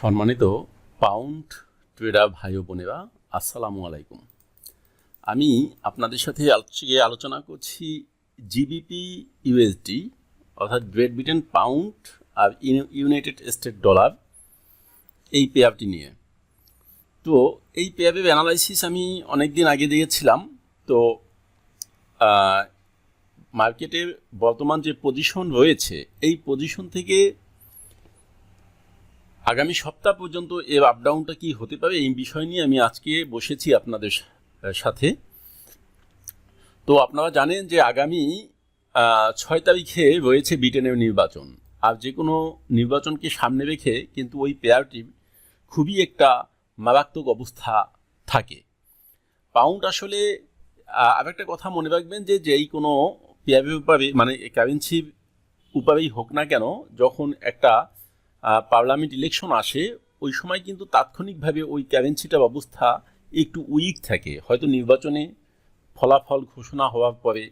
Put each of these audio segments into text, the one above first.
সম্মানিত pound tedder ভাই বোনেরা, আসসালামু আলাইকুম। আমি আপনাদের সাথে আজকে আলোচনা করছি জিবিপি ইউএসডি অর্থাৎ গ্রেট ব্রিটেন পাউন্ড আর ইউনাইটেড স্টেট ডলার এই পেয়ারটি নিয়ে। তো এই পেয়ারের অ্যানালাইসিস আমি অনেক দিন আগে দিয়েছিলাম তো মার্কেটের বর্তমান যে পজিশন রয়েছে, এই পজিশন থেকে আগামী সপ্তাহ পর্যন্ত এর আপ ডাউনটা কি হতে পারে এই বিষয় নিয়ে আমি আজকে বসেছি আপনাদের সাথে। তো আপনারা জানেন যে আগামী ছয় তারিখে রয়েছে ব্রিটেনের নির্বাচন। আর যে কোনো নির্বাচনকে সামনে রেখে কিন্তু ওই পেয়ারটি খুবই একটা মারাত্মক অবস্থা থাকে। পাউন্ড আসলে আহ, আরেকটা কথা মনে রাখবেন যে যেই কোনো পেয়ারের উপরে মানে কারেন্সির উপরেই হোক না কেন যখন একটা পার্লামেন্ট ইলেকশন আসে, ওই সময় কিন্তু তাৎক্ষণিকভাবে ওই কারেন্সিটার অবস্থা একটু উইক থাকে। হয়তো নির্বাচনে ফলাফল ঘোষণা হওয়ার পরে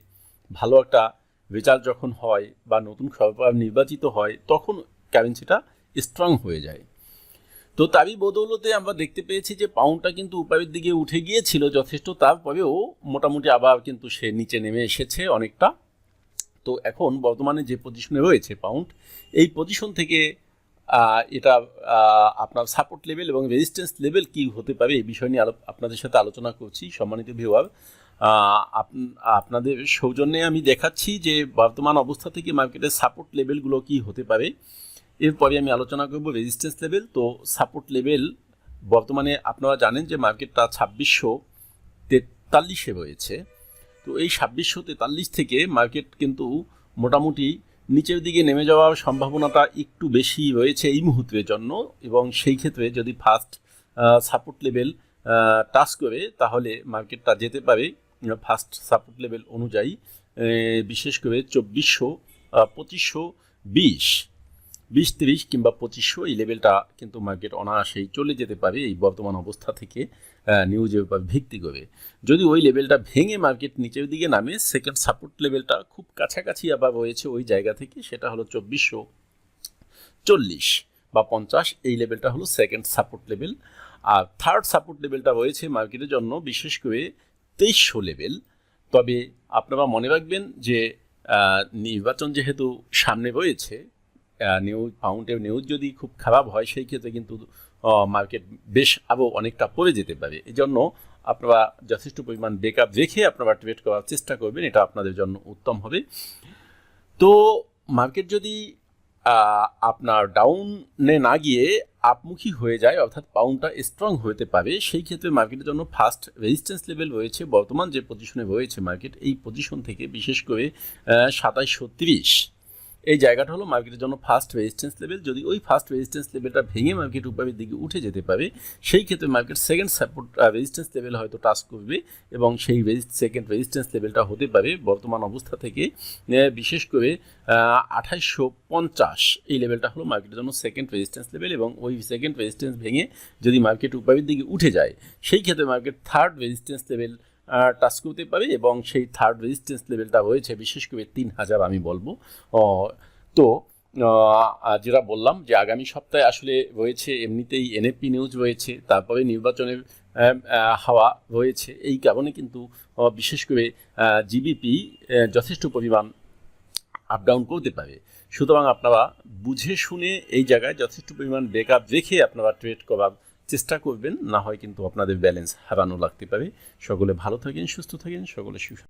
ভালো একটা রেজাল্ট যখন হয় বা নতুন সরকার নির্বাচিত হয়, তখন কারেন্সিটা স্ট্রং হয়ে যায়। তো তারই বদৌলতে আমরা দেখতে পেয়েছি যে পাউন্ডটা কিন্তু উপায়ের দিকে উঠে গিয়েছিল যথেষ্ট, তারপরেও মোটামুটি আবার কিন্তু সে নিচে নেমে এসেছে অনেকটা। তো এখন বর্তমানে যে পজিশনে রয়েছে পাউন্ড এই পজিশন থেকে এটা আপনার সাপোর্ট লেভেল এবং রেজিস্ট্যান্স লেভেল কী হতে পারে এই বিষয় নিয়ে আপনাদের সাথে আলোচনা করছি সম্মানিত ভিউয়ার আপনাদের সৌজন্যে আমি দেখাচ্ছি যে বর্তমান অবস্থা থেকে মার্কেটের সাপোর্ট লেভেলগুলো কি হতে পারে। এরপরে আমি আলোচনা করব রেজিস্ট্যান্স লেভেল তো সাপোর্ট লেভেল বর্তমানে আপনারা জানেন যে মার্কেটটা ছাব্বিশশো তেতাল্লিশে রয়েছে। তো এই ছাব্বিশশো তেতাল্লিশ থেকে মার্কেট কিন্তু মোটামুটি নিচের দিকে নেমে যাওয়ার সম্ভাবনাটা একটু বেশি রয়েছে এই মুহূর্তের জন্য এবং সেই ক্ষেত্রে যদি ফার্স্ট সাপোর্ট লেভেল টাচ করে, তাহলে মার্কেটটা যেতে পারে। ফার্স্ট সাপোর্ট লেভেল অনুযায়ী বিশেষ করে চব্বিশশো পঁচিশশো বিশ। বিশ তিরিশ কিংবা পঁচিশশো এই লেভেলটা কিন্তু মার্কেট অনায়াসেই চলে যেতে পারে এই বর্তমান অবস্থা থেকে উপর ভিত্তি করে। যদি ওই লেভেলটা ভেঙে মার্কেট নিচের দিকে নামে সেকেন্ড সাপোর্ট লেভেলটা খুব কাছাকাছি আবার রয়েছে ওই জায়গা থেকে, সেটা হলো চব্বিশশো চল্লিশ বা পঞ্চাশ, এই লেভেলটা হলো সেকেন্ড সাপোর্ট লেভেল আর থার্ড সাপোর্ট লেভেলটা রয়েছে মার্কেটের জন্য বিশেষ করে তেইশশো লেভেল তবে আপনারা মনে রাখবেন যে নির্বাচন যেহেতু সামনে রয়েছে নিউজ পাউন্ডের নিউজ যদি খুব খারাপ হয়, সেই ক্ষেত্রে কিন্তু মার্কেট বেশ আরও অনেকটা পড়ে যেতে পারে। এই জন্য আপনারা যথেষ্ট পরিমাণ বেকআপ রেখে আপনারা ট্রেড করার চেষ্টা করবেন, এটা আপনাদের জন্য উত্তম হবে। তো মার্কেট যদি আপনার ডাউনে না গিয়ে আপমুখী হয়ে যায়, অর্থাৎ পাউন্ডটা স্ট্রং হতে পারে, সেই ক্ষেত্রে মার্কেটের জন্য ফার্স্ট রেজিস্ট্যান্স লেভেল রয়েছে। বর্তমান যে পজিশনে রয়েছে মার্কেট এই পজিশন থেকে বিশেষ করে সাতাইশশো তিরিশ এই জায়গাটা হলো মার্কেটের জন্য ফার্স্ট রেজিস্ট্যান্স লেভেল যদি ওই ফার্স্ট রেজিস্ট্যান্স লেভেলটা ভেঙে মার্কেট উপরের দিকে উঠে যেতে পারে, সেই ক্ষেত্রে market second support resistance level হয়তো টাচ করবে এবং সেই সেকেন্ড রেজিস্ট্যান্স লেভেলটা হতে পারে বর্তমান অবস্থা থেকে। বিশেষ করে আঠাইশশো পঞ্চাশ এই লেভেলটা হলো মার্কেটের জন্য সেকেন্ড রেজিস্ট্যান্স লেভেল এবং ওই সেকেন্ড রেজিস্ট্যান্স ভেঙে যদি মার্কেট উপরের দিকে উঠে যায়, সেই ক্ষেত্রে market third resistance level touch করতে পারে এবং সেই থার্ড রেজিস্ট্যান্স লেভেলটা রয়েছে বিশেষ করে তিন হাজার আমি বলব। তো যেটা বললাম যে আগামী সপ্তাহে আসলে রয়েছে, এমনিতেই এনএপি নিউজ রয়েছে, তারপরে নির্বাচনের হাওয়া রয়েছে, এই কারণে কিন্তু বিশেষ করে জিবিপি যথেষ্ট পরিমাণ আপ ডাউন করতে পারে। সুতরাং আপনারা বুঝে শুনে এই জায়গায় যথেষ্ট পরিমাণ ব্যাকআপ রেখে আপনারা ট্রেড করার চেষ্টা করবেন, না হয় কিন্তু আপনাদের ব্যালেন্স হারানো লাগতে পারে। সকলে ভালো থাকেন, সুস্থ থাকেন, সকলে সুস্থ